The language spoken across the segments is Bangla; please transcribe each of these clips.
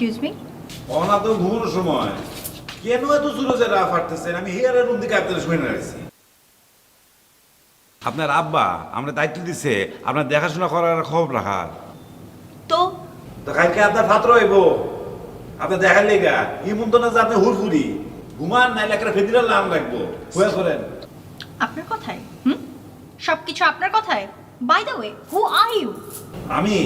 এক্সকিউজ মি অনা তো ঘুমানোর সময়। কেন এত জোরে যে রাফ হাঁটতেছেন? আমি হেয়ারের রুম দিকে আপনার শুনে রাখছি আপনার আব্বা আমরা দায়িত্ব দিছে আপনার দেখাশোনা করার খবর রাখার। তো? তো কালকে আপনার পাত্র হইব আপনার দেখার লেগা ইমন তো না যে আপনি হুরফুরি ঘুমান নাইলে একটা ফেদিরাল নাম লাগবো। হয়ে করেন। আপনার কথায়? হুম? সবকিছু আপনার কথায়? By the way who are you আমি?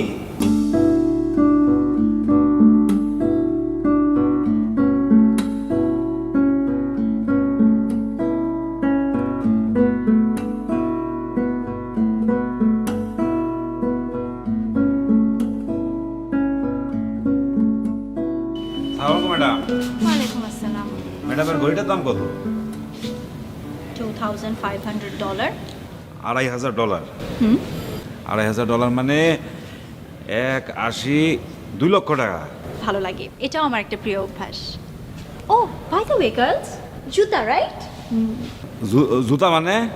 ম্যাডাম। ওয়ালাইকুম আসসালাম। ম্যাডামের ঘড়িটার দাম কত? Two thousand five hundred dollar আড়াই হাজার ডলার। হুম। আড়াই হাজার ডলার মানে এক আশি দুই লক্ষ টাকা। ভালো লাগে। এটাও আমার একটা প্রিয় অভ্যাস। ও বাই দ্য ওয়ে গার্লস জুতা রাইট জু- জুতা মানে?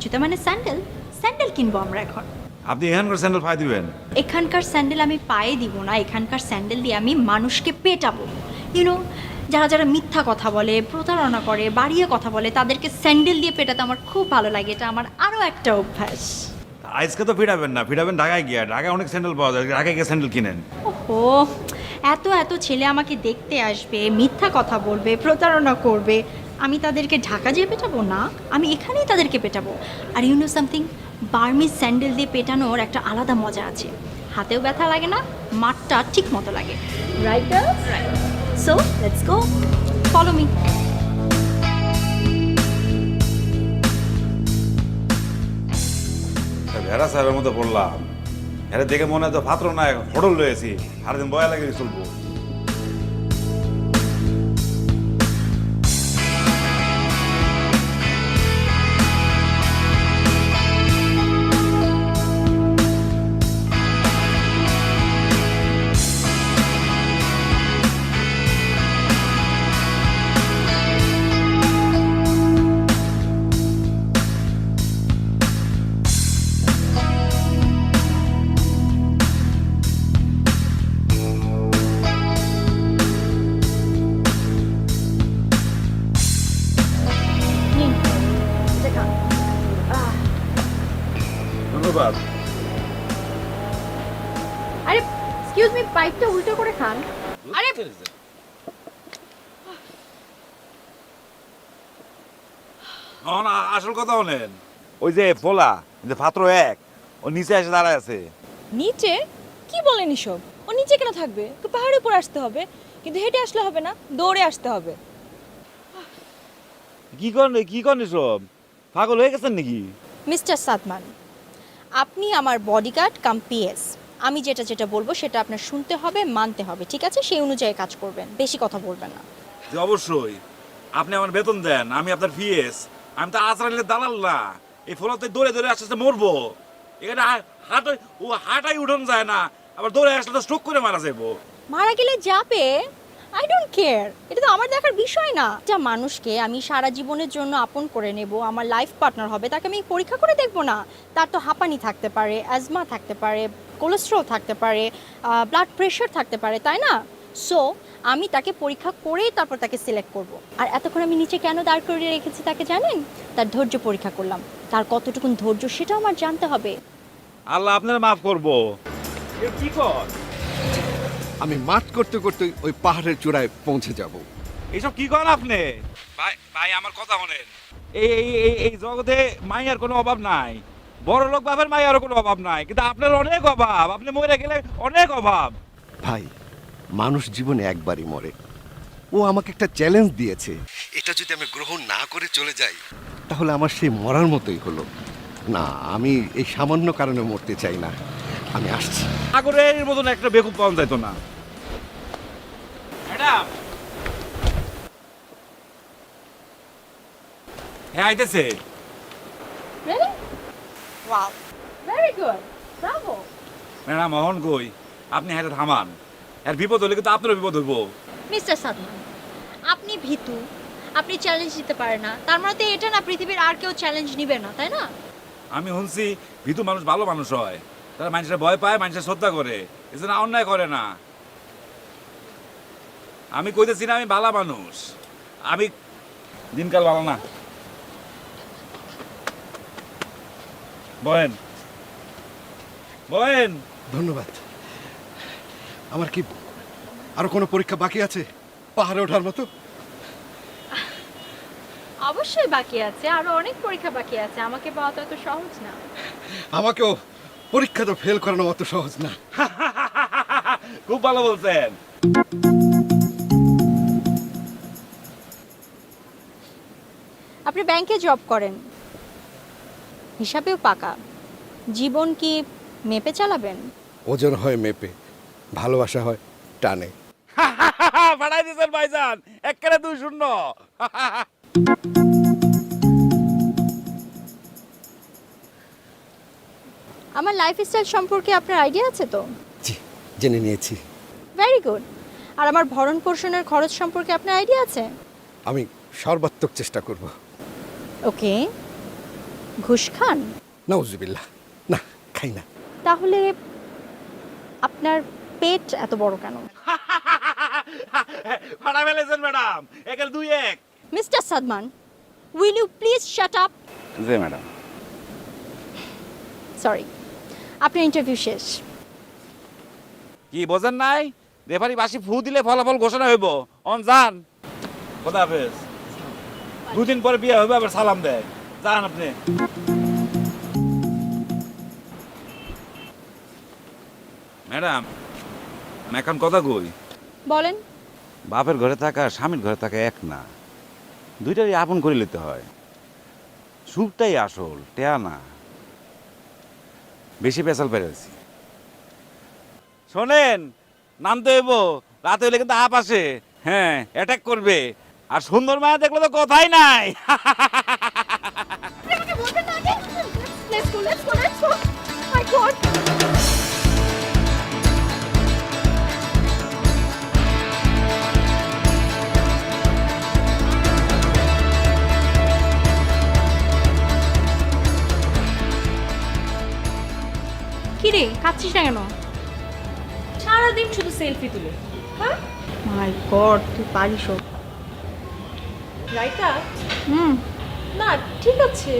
জুতা মানে স্যান্ডেল। স্যান্ডেল কিনবো আমরা এখন। আপনি এখানকার স্যান্ডেল পাই দিবেন? এখানকার স্যান্ডেল আমি পায়ে দিব না। এখানকার স্যান্ডেল দিয়ে আমি মানুষকে পেটাবো। ইউনো যারা যারা মিথ্যা কথা বলে প্রতারণা করে বাড়িয়ে কথা বলে তাদেরকে স্যান্ডেল দিয়ে পেটাতে আমার খুব ভালো লাগে। এটা আমার আরও একটা অভ্যাস। আজকে তো ফিরাবেন না ফিরাবেন ঢাকায় গিয়া। ঢাকায় অনেক স্যান্ডেল পাওয়া যায় ঢাকায় গিয়ে স্যান্ডেল কিনেন। ওহো এত এত ছেলে আমাকে দেখতে আসবে মিথ্যা কথা বলবে প্রতারণা করবে। আমি তাদেরকে ঢাকা যেয়ে পেটাবো? না আমি এখানেই তাদেরকে পেটাবো। Are you know something Burmese sandal দিয়ে পেটানোর একটা আলাদা মজা আছে। হাতেও ব্যথা লাগে না মাঠটা ঠিক মতো লাগে। Right right so let's go follow me ভেড়া সাহেবের মতো পড়লাম এরা দেখে মনে হয় তো পাত্র না হোটল রয়েছি সারাদিন বয়া লাগিয়ে চলবো। ধন্যবাদ। আরে এক্সকিউজ মি পাইপটা উল্টো করে খান। আরে না আসল কথা হলেন ওই যে ফোলা যে পাত্র এক ও নিচে এসে দাঁড়ায় আছে। নিচে? কি বলেন এসব? ও নিচে কেন থাকবে? তো পাহাড়ের উপর আসতে হবে। কিন্তু হেঁটে আসলে হবে না দৌড়ে আসতে হবে। কি করেন কি করেন সব পাগল হয়ে গেছেন নাকি? মিস্টার সাদমান আপনি আমার বডিগার্ড কাম পিএস আমি যেটা যেটা বলব সেটা আপনার শুনতে হবে মানতে হবে ঠিক আছে? সেই অনুযায়ী কাজ করবেন বেশি কথা বলবেন না। যে অবশ্যই। আপনি আমার বেতন দেন আমি আপনার পিএস আমি তো আজরাইলের দালাল না। এই ফলাতে দৌড়ে দৌড়ে আস্তে আস্তে মরবো। এখানে হা- হাঁটাই ও হাঁটাই উঠন যায় না। আবার দৌড়ে আসলে তো স্ট্রোক করে মারা যাব মারা গেলে যাবে আই ডোন্ট কেয়ার এটা তো আমার দেখার বিষয় না। যা মানুষকে আমি সারা জীবনের জন্য আপন করে নেব, আমার লাইফ পার্টনার হবে, তাকে আমি পরীক্ষা করে দেখব না। তার তো হাঁপানি থাকতে পারে অ্যাজমা থাকতে পারে কোলেস্ট্রল থাকতে পারে ব্লাড প্রেশার থাকতে পারে, তাই না? সো আমি তাকে পরীক্ষা করেই তারপর তাকে সিলেক্ট করব। আর এতক্ষণ আমি নিচে কেন দাঁড় করিয়ে রেখেছি তাকে জানেন? তার ধৈর্য পরীক্ষা করলাম। তার কতটুকুন ধৈর্য সেটাও আমার জানতে হবে। আল্লাহ আপনার মাফ করব। কি কর? আমি মাঠ করতে করতে ওই পাহাড়ের চূড়ায় পৌঁছে যাব। এইসব কি করেন আপনি? ভাই ভাই আমার কথা শোনেন। এই এই এই এই জগতে মাইয়ার কোনো অভাব নাই। বড় লোক বাপের মাইয়ারও কোনো অভাব নাই। কিন্তু আপনার অনেক অভাব। আপনি মরে গেলে অনেক অভাব। ভাই মানুষ জীবনে একবারই মরে। ও আমাকে একটা চ্যালেঞ্জ দিয়েছে। এটা যদি আমি গ্রহণ না করে চলে যাই। তাহলে আমার সেই মরার মতোই হলো। না আমি এই সামান্য কারণে মরতে চাই না। আমি আসছি। সাগরের মতন একটা বেকুব পাওয়া যেত না। ম্যাডাম! হ্যাঁ আইতেছে। Really? Wow. Very good. Bravo. Madam Mohan কই? আপনি হ্যাঁ থামান। আর বিপদ হলে কিন্তু আপনারও বিপদ হইব। মিস্টার সাদমান আপনি ভীতু। আপনি চ্যালেঞ্জ দিতে পারেন না। তার মানে তো এটা না পৃথিবীর আর কেউ চ্যালেঞ্জ নিবে না তাই না? আমি শুনছি ভীতু মানুষ ভালো মানুষ হয়। তারা মানুষের ভয় পায় মানুষের শ্রদ্ধা করে। এজন্য অন্যায় করে না। আমি কইতেছি না আমি ভালো মানুষ। আমি দিনকাল ভালো না। বয়েন বয়েন ধন্যবাদ। আমার কি আরও কোনো পরীক্ষা বাকি আছে? পাহাড়ে ওঠার মতো? অবশ্যই বাকি আছে। আরও অনেক পরীক্ষা বাকি আছে। আমাকে পাওয়া তো এত সহজ না। আমাকেও পরীক্ষা তো ফেল করানো অত সহজ না। খুব ভালো বলছেন। আপনি ব্যাংকে জব করেন। হিসাবেও পাকা। জীবন কি মেপে চালাবেন? ওজন হয় মেপে ভালোবাসা হয় টানে। পাঠাই দিয়েছেন ভাইজান একেবারে দুই শূন্য। আমার লাইফস্টাইল সম্পর্কে আপনার আইডিয়া আছে তো? জি জেনে নিয়েছি। ভেরি গুড আর আমার ভরণ পোষণের খরচ সম্পর্কে আপনার আইডিয়া আছে? আমি সর্বাত্মক চেষ্টা করব। ওকে। ঘুষ খান? নাউজুবিল্লাহ। না খাই না। তাহলে আপনার পেট এত বড় কেন? ফাটা ফেলেছেন ম্যাডাম। একের দুই এক। Mister Sadman will you please shut up G madam. Sorry আপনার ইন্টারভিউ শেষ। কি বোঝেন নাই? রেফারি বাসি ফু দিলে ফলাফল ঘোষণা হইব। অন যান। খোদা হাফেজ। দুদিন পরে বিয়ে হবে আবার সালাম দেয়। যান আপনি। ম্যাডাম এখন কথা কই? বলেন। বাপের ঘরে থাকা স্বামীর ঘরে থাকা এক না। দুইটারই আপন করে নিতে হয়। সুখটাই আসল টেয়া না। বেশি পেশাল পেরেছি শোনেন নামতে হইব রাতে হলে কিন্তু আপ আসে। হ্যাঁ অ্যাটাক করবে। আর সুন্দর মায়া দেখলে তো কথাই নাই। Let's go, let's go, let's go. My God. কি খাচ্ছিস না কেন? সারাদিন শুধু সেলফি তুলে। হ্যাঁ? মাই গড তুই পারিস ও। রাইটা হুম। না ঠিক আছে।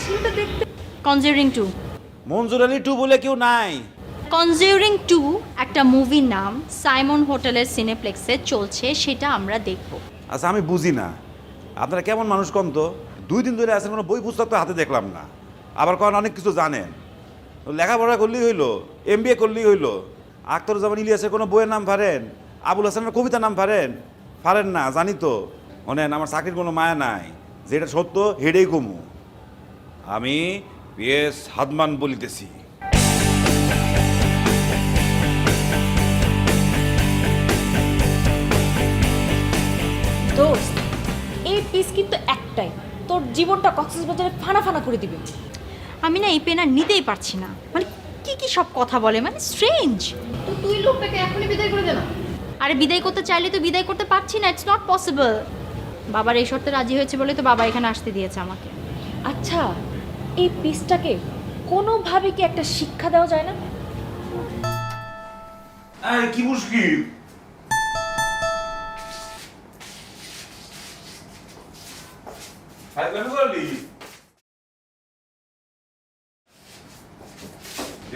ছেলেটা দেখতে Conjuring two Manjur Ali two বলে কেউ নাই। কনজিউরিং টু একটা মুভির নাম সাইমন হোটেলের সিনেপ্লেক্সে চলছে সেটা আমরা দেখব। আচ্ছা আমি বুঝি না। আপনারা কেমন মানুষ কম তো? দুই দিন ধরে আছেন কোনো বই পুস্তক তো হাতে দেখলাম না। আবার কারণ অনেক কিছু জানেন। লেখাপড়া করলেই হইল এম বি এ করলেই হইল। জামান ইলিয়াসের কোনো বইয়ের নাম পারেন আবুল হাসানের কবিতার নাম পারেন পারেন না, জানি তো। অনেন, আমার চাকরির কোনো মায়া নাই, যেটা সত্য হেডেই কমু আমি পিএস হাদমান বলিতেছি। এই পিস কিন্তু একটাই। তোর জীবনটা কক্সবাজারে ফানা ফানা করে দিবে। আমি না এই পেন আর নিতেই পারছি না। মানে কি কি সব কথা বলে? মানে স্ট্রেঞ্জ তো তুই লোকটাকে এখনই বিদায় করে দে না। আরে বিদায় করতে চাইলে তো বিদায় করতে পারছি না ইটস নট পসিবল বাবার এই শর্তে রাজি হয়েছে বলে তো বাবা এখানে আসতে দিয়েছে আমাকে। আচ্ছা এই পিসটাকে কোনোভাবে কি একটা শিক্ষা দেওয়া যায় না? কি মুশকিল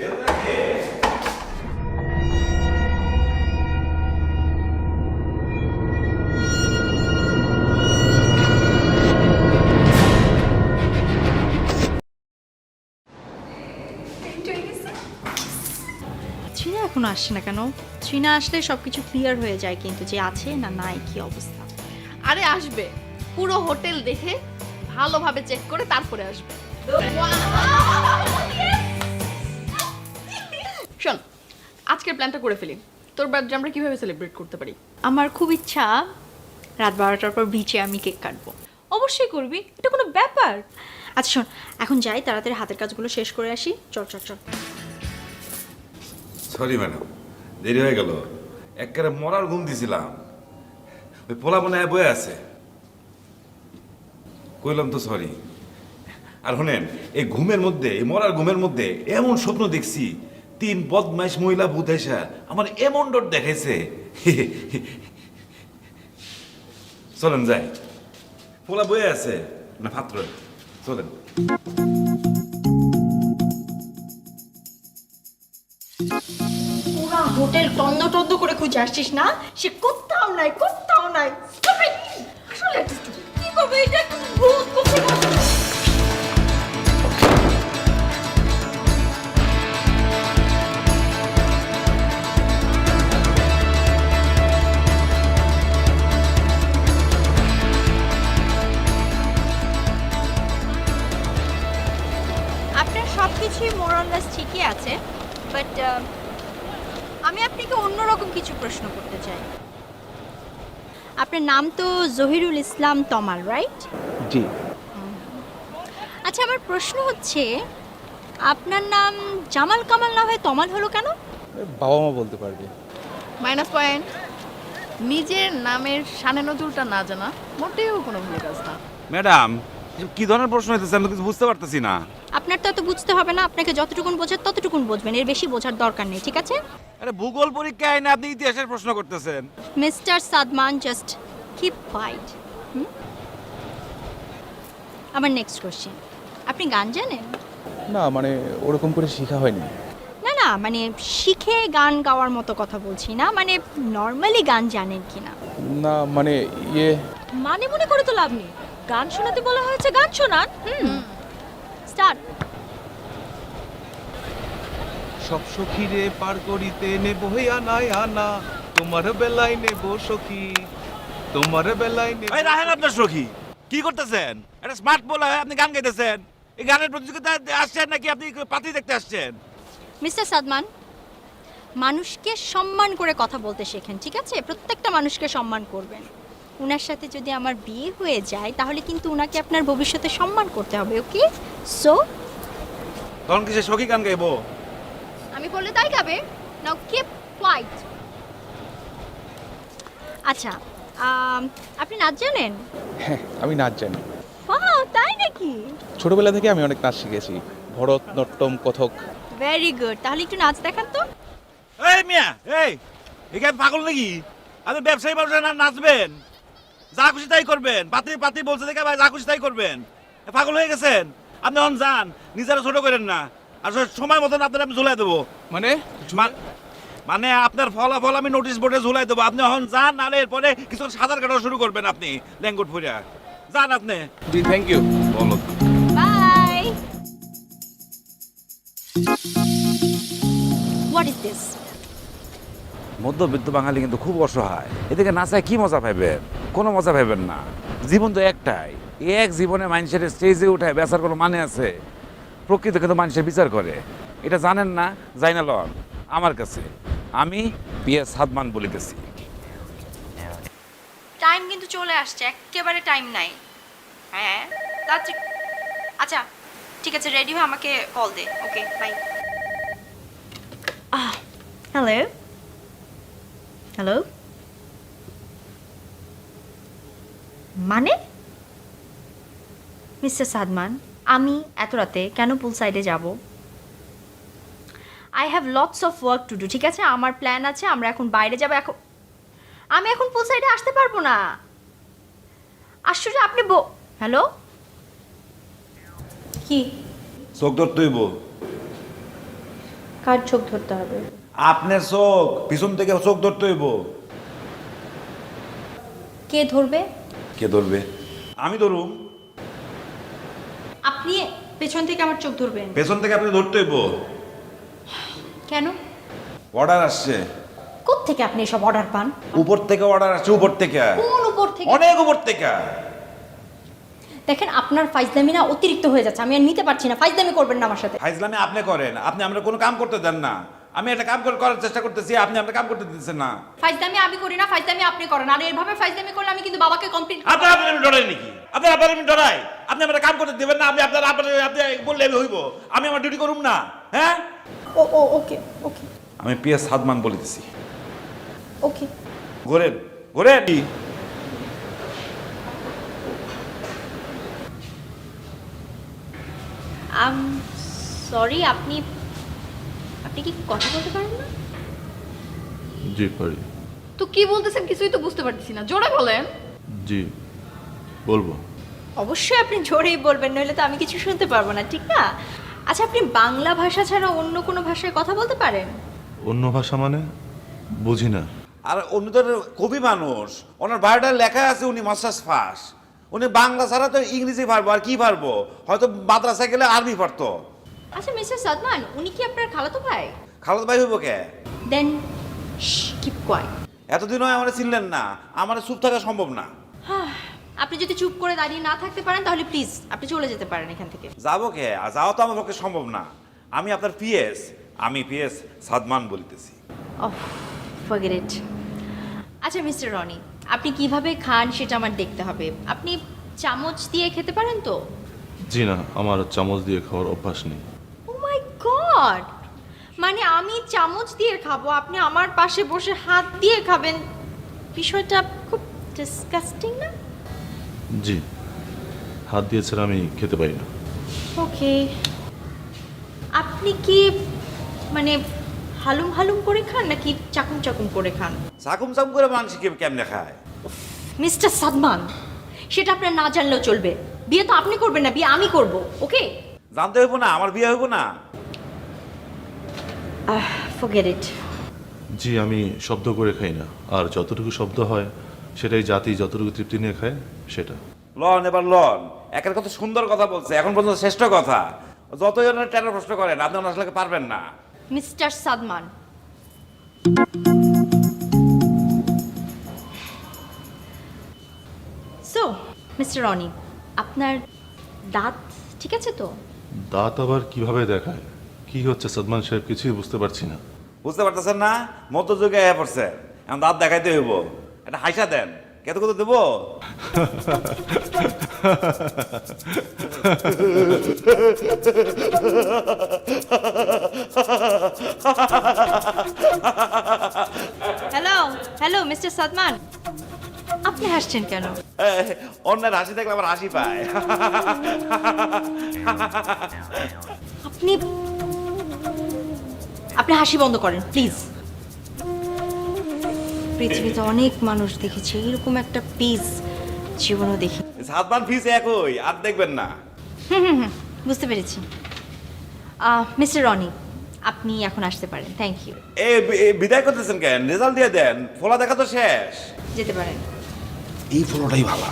ট্রিনা এখনও আসছে না কেন? ট্রিনা আসলে সব কিছু ক্লিয়ার হয়ে যায় কিন্তু যে আছে না নাই, কি অবস্থা? আরে আসবে। পুরো হোটেল দেখে ভালোভাবে চেক করে তারপরে আসবে। শোন আজকের প্ল্যানটা করে ফেলি। তোর বার্থডে আমরা কীভাবে সেলিব্রেট করতে পারি? আমার খুব ইচ্ছা রাত বারোটার পর বিচে আমি কেক কাটবো। অবশ্যই করবি এটা কোনো ব্যাপার। আচ্ছা শোন এখন যাই তাড়াতাড়ি হাতের কাজগুলো শেষ করে আসি। চল চল চল। সরি ম্যাডাম দেরি হয়ে গেল। একেবারে মরার ঘুম দিছিলাম। ওই পোলা মনে হয় বয়ে আছে। কইলাম তো সরি আর শোনেন এই ঘুমের মধ্যে এই মরার ঘুমের মধ্যে এমন স্বপ্ন দেখছি তিন বদমাইশ মহিলা ভূত এসা আমার এমন ডট দেখাইছে। চলেন যাই। পোলা বয়ে আছে, না পাত্র? চলেন। পুরা হোটেল টন্দ টন্দ করে খুঁজে আসছিস না? সে কোথাও নাই কোথাও নাই। কি? করব এটা? ভূত? কোথায় কিছুই মোরাললেস ঠিকই আছে বাট আমি আপনাকে অন্যরকম কিছু প্রশ্ন করতে চাই। আপনার নাম তো জহিরুল ইসলাম তমাল রাইট জি। আচ্ছা আমার প্রশ্ন হচ্ছে আপনার নাম জামাল কামাল না হয়ে তমাল হলো কেন? বাবা মা বলতে পারবে। মাইনাস পয়েন্ট নিজের নামের সানে নজরুলটা না জানা মোটেও কোনো ভুল কাজ না। ম্যাডাম কি ধরনের প্রশ্ন হইতেছে আমি কিছু বুঝতে পারতেছি না। আপনার তো এত বুঝতে হবে না আপনাকে যতটুকুন বোঝার ততটুকুন বুঝবেন এর বেশি বোঝার দরকার নেই ঠিক আছে? আরে ভূগোল পরীক্ষায় না আপনি ইতিহাসের প্রশ্ন করতেছেন। Mister Sadman just keep fight আমার নেক্সট কোশ্চেন আপনি গান জানেন? না মানে ওরকম করে শেখা হয়নি। না না মানে শিখে গান গাওয়ার মতো কথা বলছি না মানে নর্মালি গান জানেন কিনা? না মানে ইয়ে মানে মনে করে তো লাভ নেই। গান শোনাতে বলা হয়েছে গান শোনান। হুম। স্টার্ট। সব সখীরে পার করিতে নেব আনায় আনা তোমার বেলায় নেব সখী তোমার বেলায় নেব এই রাহেন আপনার সখী কি করতেছেন? একটা স্মার্ট বলা হয় আপনি গান গাইতেছেন। এই গানের প্রতিযোগিতা আসছেন নাকি আপনি পাতি দেখতে আসছেন? মিস্টার সাদমান মানুষকে সম্মান করে কথা বলতে শেখেন ঠিক আছে? প্রত্যেকটা মানুষকে সম্মান করবেন। উনার সাথে যদি আমার বিয়ে হয়ে যায় তাহলে কিন্তু উনাকে আপনার ভবিষ্যতে সম্মান করতে হবে ওকে? সো তখন কি সে সখী গান গাইবো? আমি বললে তাই গাবে। নাও কিপ কোয়াইট আচ্ছা আম, আপনি নাচ জানেন? হ্যাঁ আমি নাচ জানি। ওয়াও তাই নাকি? ছোটবেলা থেকে আমি অনেক নাচ শিখেছি। ভরতনাট্যম কথক। ভেরি গুড তাহলে একটু নাচ দেখান তো। এই মিয়া এই এখানে পাগল নাকি? আপনি ব্যবসায়ী না নাচবেন? যা খুশি তাই করবেন। পাতি পাতি বলছে দেখে ভাই যা খুশি তাই করবেন। এ পাগল হয়ে গেছেন? আপনি অন যান নিজেরা ছোট করেন না। আর সময় মতন আপনার আমি ঝুলাই দেবো। মানে? মানে আপনার ফলাফল আমি নোটিশ বোর্ডে ঝুলাই দেবো। আপনি এখন যান নাহলে এরপরে কিছু সাঁতার কাটা শুরু করবেন আপনি ল্যাঙ্গুট ফুরিয়া যান আপনি। জি থ্যাংক ইউ বলো। বাই হোয়াট ইজ দিস মধ্যবিত্ত বাঙালি কিন্তু খুব অসহায়। এদিকে নাচায় কি মজা পাইবেন? কোনো মজা পাইবেন না। জীবন তো একটাই। এক জীবনে মানুষের স্টেজে উঠায় বেচার কোনো মানে আছে? প্রকৃত কিন্তু মানুষের বিচার করে। এটা জানেন না? যাই না লন। আমার কাছে। আমি পিএস সাদমান বলিতেছি। টাইম কিন্তু চলে আসছে। একেবারে টাইম নাই। হ্যাঁ? আচ্ছা ঠিক আছে রেডি হয়ে আমাকে কল দে। ওকে বাই হ্যালো হ্যালো মানে? মিস্টার সাদমান আমি এত রাতে কেন পুল সাইডে যাব? I have lots of work to do ঠিক আছে? আমার প্ল্যান আছে আমরা এখন বাইরে যাব এখন আমি এখন পুল সাইডে আসতে পারব না। আশ্চর্য আপনি বো হ্যালো? কি? চোখ ধরতে হইব। কার চোখ ধরতে হবে? আপনার চোখ পিছন থেকে চোখ ধরতে হইব। কে ধরবে? কে ধরবে? আমি ধরুম আপনি পেছন থেকে আমার চোখ ধরবেন। পেছন থেকে আপনি ধরতে হইব। কেন? অর্ডার আসছে। কোথ থেকে আপনি এসব অর্ডার পান? উপর থেকে অর্ডার আসছে উপর থেকে। কোন উপর থেকে? অনেক উপর থেকে। দেখেন আপনার ফাইজলামি না অতিরিক্ত হয়ে যাচ্ছে। আমি আর নিতে পারছি না। ফাইজলামি করবেন না আমার সাথে। ফাইজলামি আপনি করেন। আপনি আমরা কোনো কাম করতে দেন না। আমি একটা কাম করে- করার চেষ্টা করতেছি আপনি আমরা কাম করতে দিতেছেন না। ফাইজলামি আমি করি না ফাইজলামি আপনি করেন। আর এভাবে ফাইজলামি করলে আমি কিন্তু বাবাকে কমপ্লিট আপনার আপনার আমি ডরাই নাকি? আপনার আপনার আমি ডরাই? আপনি আমরা কাম করতে দেবেন না আমি আপনার আপনার আপনি বললে আমি হইব। আমি আমার ডিউটি করুম না হ্যাঁ? ও ও ওকে ওকে। আমি পিএস সাদমান বলিতেছি। ওকে। ঘোরেন ঘোরেন। আম সরি আপনি আপনি কি কথা বলতে পারেন না? জি পারি। তো কি বলতেছেন কিছুই তো বুঝতে পারতেছি না। জোরে বলেন। জি বলব। অবশ্যই আপনি জোরেই বলবেন নইলে তো আমি কিছু শুনতে পারব না ঠিক না? আচ্ছা আপনি বাংলা ভাষা ছাড়া অন্য কোনো ভাষায় কথা বলতে পারেন? অন্য ভাষা মানে? বুঝি না। আর উনি তো কবি মানুষ ওনার বায়োটা লেখা আছে উনি মাস্টার্স ফাস উনি বাংলা ছাড়া তো ইংরেজি পারব আর কি পারব হয়তো মাদ্রাসায় গেলে আরবি পারতো আচ্ছা মিস্টার সাদমান উনি কি আপনার খালাতো ভাই? খালাদ ভাই হইব কে? দেন কিপ কোয়াইট এতদিন হয় আমার চিনলেন না আমার চুপ থাকা সম্ভব না। আপনি যদি চুপ করে দাঁড়িয়ে না থাকতে পারেন তাহলে প্লিজ আপনি চলে যেতে পারেন এখান থেকে। যাব কে? আর যাওয়া তো আমার পক্ষে সম্ভব না। আমি আপনার পিএস আমি পিএস সাদমান বলিতেছি। অফ ফরগেট ইট আচ্ছা মিস্টার রনি আপনি কীভাবে খান সেটা আমার দেখতে হবে। আপনি চামচ দিয়ে খেতে পারেন তো? জি না আমার চামচ দিয়ে খাওয়ার অভ্যাস নেই। গড মানে আমি চামচ দিয়ে খাব আপনি আমার পাশে বসে হাত দিয়ে খাবেন। বিষয়টা খুব ডিসকাস্টিং না? জি হাত দিয়ে ছাড়া আমি খেতে পারি না। ওকে আপনি কি মানে হালুম হালুম করে খান নাকি চাকুম চাকুম করে খান? চাকুম চাকুম করে মাংস কে- কেমনে খায়? মিস্টার সাদমান সেটা আপনার না জানলেও চলবে। বিয়ে তো আপনি করবেন না বিয়ে আমি করব ওকে জানতে হইব না আমার বিয়ে হইব না। ফরগেট ইট জি আমি শব্দ করে খাই না। আর যতটুকু শব্দ হয় সেটাই জাতি যতটুকু তৃপ্তি নিয়ে খায় সেটা। লন এবার লন। একের কত সুন্দর কথা বলছে এখন পর্যন্ত শ্রেষ্ঠ কথা। যতই ওনার টেরার প্রশ্ন করেন আপনি ওনার আসলে পারবেন না। Mister Sadman. So mister Roni আপনার দাঁত ঠিক আছে তো? দাঁত আবার কীভাবে দেখায়? কি হচ্ছে সদমান সাহেব? কিছুই বুঝতে পারছি না। বুঝতে পারতেছেন না? মধ্যযুগে এ পড়ছে। এখন দাঁত দেখাইতে হইব। এটা হাইসা দেন। কত কত দেবো? হ্যালো হ্যালো মিস্টার সাদমান আপনি হাসছেন কেন? অন্যের হাসি দেখলে আমার হাসি পায়। আপনি আপনি হাসি বন্ধ করেন প্লিজ পৃথিবীতে অনেক মানুষ দেখেছি এরকম একটা পিস জীবনও দেখি সাতবান ফিস একই আর দেখবেন না বুঝতে পেরেছি মিস্টার রনি আপনি এখন আসতে পারেন থ্যাংক ইউ এ এ বিদায় করতেছেন কেন রেজাল্ট দিয়ে দেন ফলা দেখা তো শেষ যেতে পারেন এই ফলোটাই ভালো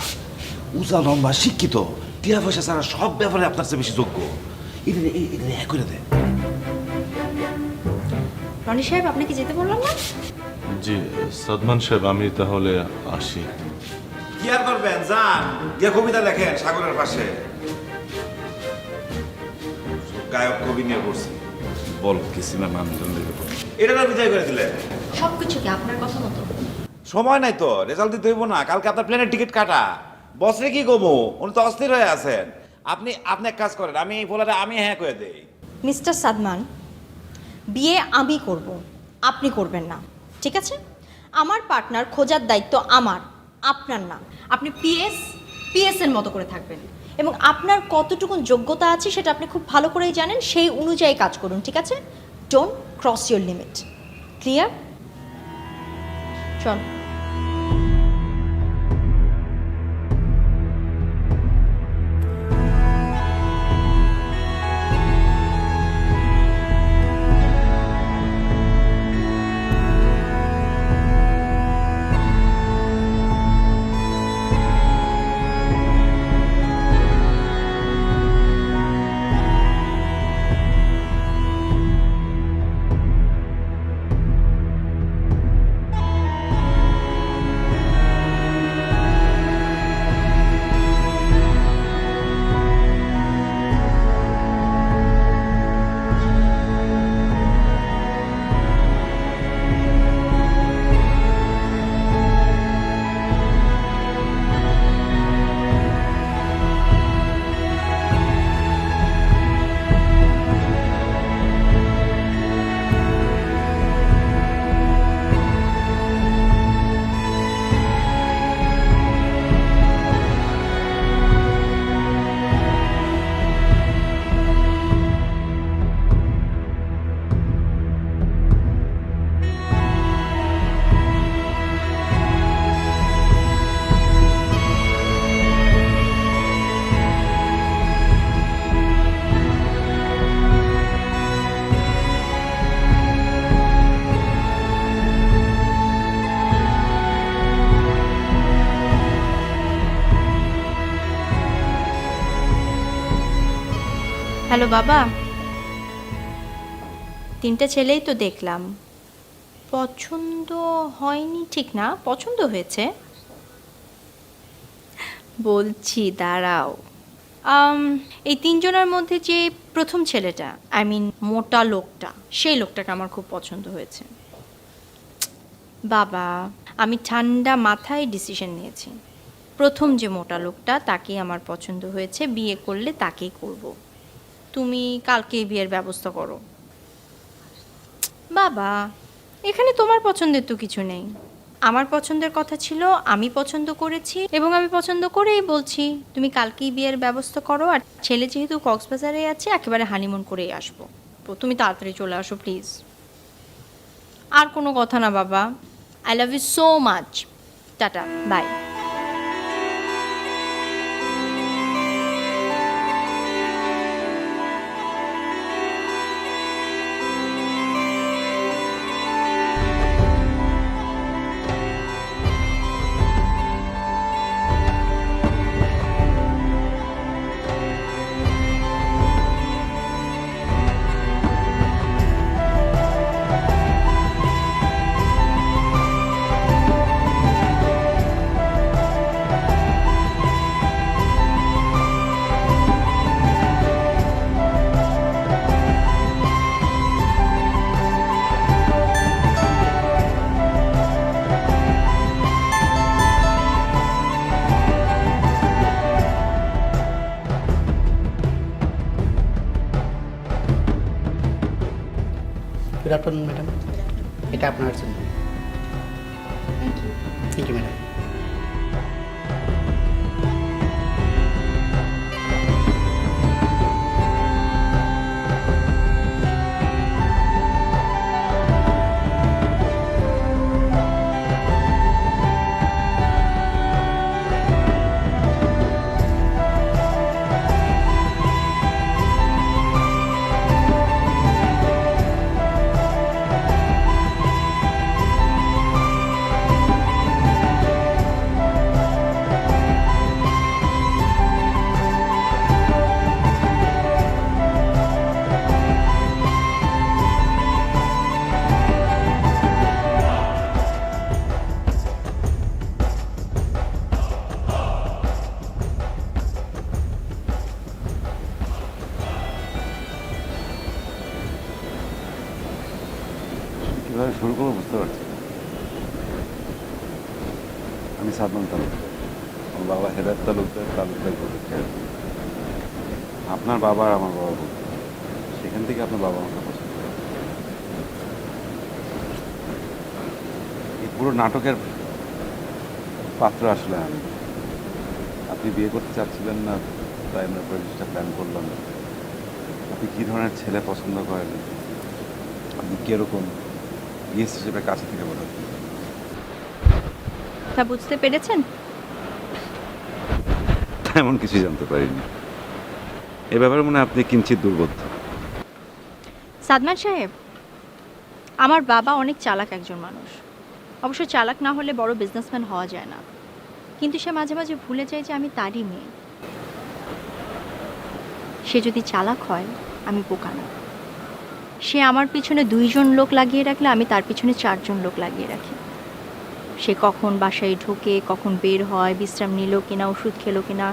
উজা লম্বা শিক্ষিত টিয়া পয়সা ছাড়া সব ব্যাপারে আপনার চেয়ে বেশি যোগ্য এটা এটা এক করে দেন রনি সাহেব আপনাকে যেতে বললাম না? জি সদমান সাহেব আমি তাহলে আসি। কি আর করবেন? যান গিয়ে কবিতা লেখেন সাগরের পাশে। গায়ক কবি নিয়ে পড়ছি বল কি সিনেমা লেগে পড়ছি। এটা না বিদায় করে দিলেন। সব কিছু কি আপনার কথা মতো? সময় নাই তো রেজাল্ট দিতে হইব না। কালকে আপনার প্লেনের টিকিট কাটা। বসরে কি কমু? উনি তো অস্থির হয়ে আছেন। আপনি আপনি এক কাজ করেন আমি এই ফোলাটা আমি হ্যাঁ করে দেই। মিস্টার সাদমান বিয়ে আমি করব, আপনি করবেন না, ঠিক আছে? আমার পার্টনার খোঁজার দায়িত্ব আমার, আপনার না। আপনি পিএস পিএসের মতো করে থাকবেন। এবং আপনার কতটুকু যোগ্যতা আছে সেটা আপনি খুব ভালো করেই জানেন, সেই অনুযায়ী কাজ করুন, ঠিক আছে? Don't cross your limit clear চল। হ্যালো বাবা। তিনটা ছেলেই তো দেখলাম। পছন্দ হয়নি ঠিক না? পছন্দ হয়েছে? বলছি, দাঁড়াও। এই তিনজনের মধ্যে যে প্রথম ছেলেটা, আই মিন মোটা লোকটা, সেই লোকটাকে আমার খুব পছন্দ হয়েছে। বাবা, আমি ঠান্ডা মাথায় ডিসিশন নিয়েছি। প্রথম যে মোটা লোকটা, তাকেই আমার পছন্দ হয়েছে, বিয়ে করলে তাকেই করব। তুমি কালকেই বিয়ের ব্যবস্থা করো। বাবা, এখানে তোমার পছন্দের তো কিছু নেই। আমার পছন্দের কথা ছিল, আমি পছন্দ করেছি এবং আমি পছন্দ করেই বলছি, তুমি কালকেই বিয়ের ব্যবস্থা করো আর ছেলে যেহেতু কক্সবাজারে আছে, একেবারে হানিমুন করেই আসব। তুমি তাড়াতাড়ি চলে আসো প্লিজ আর কোনো কথা না, বাবা। I love you so much tata bye good afternoon madam. এটা আপনার জন্য। থ্যাংক ইউ ম্যাডাম শুরু করব বুঝতে পারছি। আমি সাদমান তালুকদার আমার বাবা হেদায়ত তালুকদার তালুকদার করে আপনার বাবা আর আমার বাবা বলতে সেখান থেকে আপনার বাবা আমাকে পছন্দ এই পুরো নাটকের পাত্র আসলে আমি। আপনি বিয়ে করতে চাচ্ছিলেন না, তাই আমরা পরিবেশটা প্ল্যান করলাম। আপনি কী ধরনের ছেলে পছন্দ করেন? আপনি কীরকম? গেস্ট হিসেবে কাছে থেকে বলেন তা বুঝতে পেরেছেন? এমন কিছুই জানতে পারিনি। এ ব্যাপারে মনে হয় আপনি কিঞ্চিত দুর্বোধ্য। সাদমান সাহেব আমার বাবা অনেক চালাক একজন মানুষ। অবশ্য চালাক না হলে বড় বিজনেসম্যান হওয়া যায় না। কিন্তু সে মাঝে মাঝে ভুলে যায় যে আমি তারই মেয়ে। সে যদি চালাক হয় আমি বোকা না সে আমার পিছনে দুইজন লোক লাগিয়ে রাখলে আমি তার পিছনে চারজন লোক লাগিয়ে রাখি। সে কখন বাসায় ঢোকে, কখন বের হয়, বিশ্রাম নিল কিনা, ওষুধ খেলো কিনা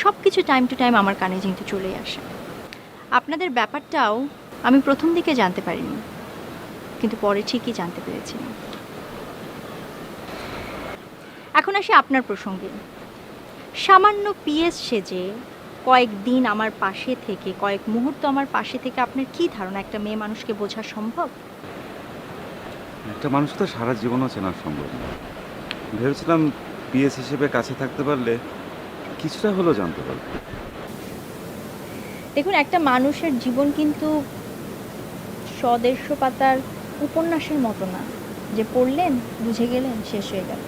সব কিছু টাইম টু টাইম আমার কানে কিন্তু চলে আসে। আপনাদের ব্যাপারটাও আমি প্রথম দিকে জানতে পারিনি, কিন্তু পরে ঠিকই জানতে পেরেছিলাম এখন আসি আপনার প্রসঙ্গে। সামান্য পিএস সেজে কয়েকদিন আমার পাশে থেকে কয়েক মুহূর্ত আমার পাশে থেকে আপনার কি ধারণা? একটা মেয়ে মানুষকে বোঝা সম্ভব? একটা মানুষ তো সারা জীবনও চেনা সম্ভব ভেবেছিলাম পিএস হিসেবে কাছে থাকতে পারলে কিছুটা হলেও জানতে পারবে। দেখুন একটা মানুষের জীবন কিন্তু স্বদেশ্য পাতার উপন্যাসের মতো না। যে পড়লেন বুঝে গেলেন শেষ হয়ে গেল।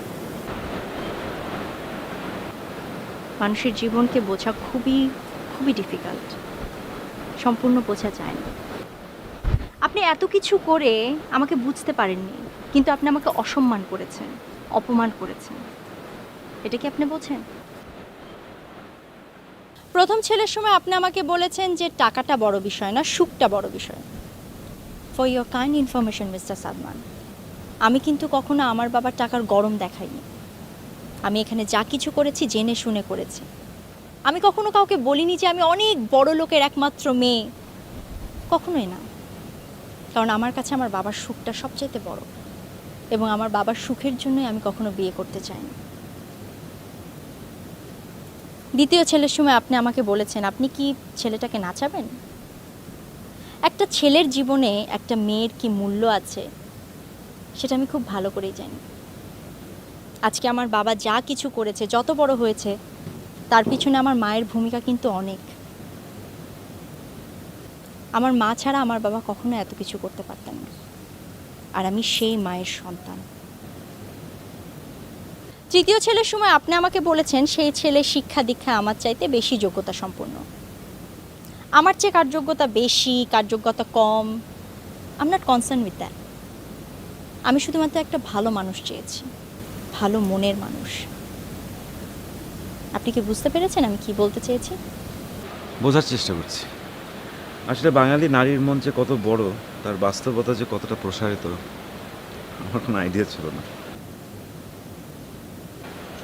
মানুষের জীবনকে বোঝা খুবই খুবই ডিফিকাল্ট সম্পূর্ণ বোঝা যায় না। আপনি এত কিছু করে আমাকে বুঝতে পারেননি, কিন্তু আপনি আমাকে অসম্মান করেছেন, অপমান করেছেন। এটা কি আপনি বোঝেন? প্রথম ছেলের সময় আপনি আমাকে বলেছেন যে টাকাটা বড় বিষয় না, সুখটা বড় বিষয়। For your kind information mister Sadman আমি কিন্তু কখনো আমার বাবার টাকার গরম দেখাইনি। আমি এখানে যা কিছু করেছি, জেনে শুনে করেছি। আমি কখনো কাউকে বলিনি যে আমি অনেক বড় লোকের একমাত্র মেয়ে। কখনোই না। কারণ আমার কাছে আমার বাবার সুখটা সবচাইতে বড়। এবং আমার বাবার সুখের জন্যই আমি কখনো বিয়ে করতে চাইনি। দ্বিতীয় ছেলের সময় আপনি আমাকে বলেছেন, আপনি কি ছেলেটাকে নাচাবেন? একটা ছেলের জীবনে একটা মেয়ের কি মূল্য আছে, সেটা আমি খুব ভালো করেই জানি। আজকে আমার বাবা যা কিছু করেছে, যত বড় হয়েছে, তার পিছনে আমার মায়ের ভূমিকা কিন্তু অনেক। আমার মা ছাড়া আমার বাবা কখনো এত কিছু করতে পারতেন না। আর আমি সেই মায়ের সন্তান। তৃতীয় ছেলের সময় আপনি আমাকে বলেছেন, সেই ছেলে শিক্ষা দীক্ষা আমার চাইতে বেশি যোগ্যতা সম্পন্ন। আমার চেয়ে কার যোগ্যতা বেশি কার যোগ্যতা কম। Am not concern with that আমি শুধুমাত্র একটা ভালো মানুষ চেয়েছি। ভালো মনের মানুষ। আপনি কি বুঝতে পেরেছেন আমি কি বলতে চেয়েছি? বোঝার চেষ্টা করছি। আসলে বাঙালি নারীর মন যে কত বড়, তার বাস্তবতা যে কতটা প্রসারিত, আমার কোনো আইডিয়া ছিল না।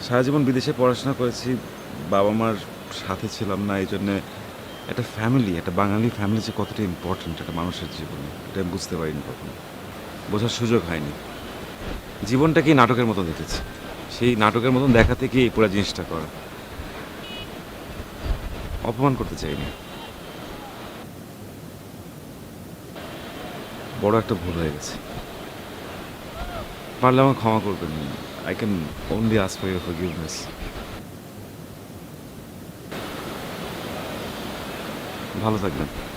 সারা জীবন বিদেশে পড়াশোনা করেছি বাবা মার সাথে ছিলাম না এই জন্যে একটা ফ্যামিলি একটা বাঙালি ফ্যামিলি যে কতটা ইম্পর্ট্যান্ট একটা মানুষের জীবনে, এটা আমি বুঝতে পারিনি কখনো। বোঝার সুযোগ হয়নি। জীবনটাকেই নাটকের মতো দেখেছি? সেই নাটকের মতন দেখা থেকে এই পুরো জিনিসটা করা? অপমান করতে চাইনি। বড় একটা ভুল হয়ে গেছে। পারলে আমাকে ক্ষমা করবেন। I can only ask for your forgiveness ভালো থাকবেন।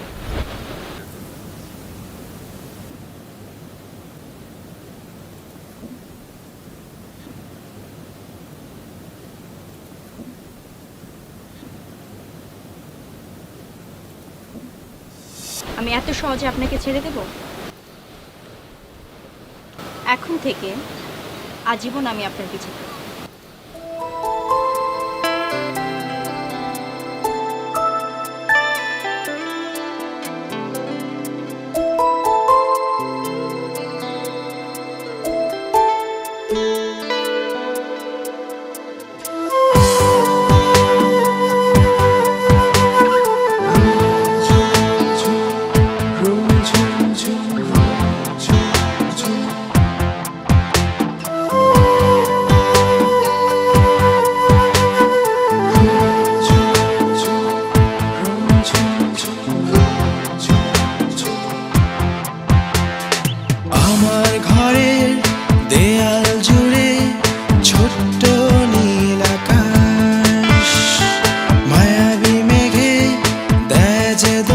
আমি এত সহজে আপনাকে ছেড়ে দেব এখন থেকে আজীবন আমি আপনার পিছিয়ে। gece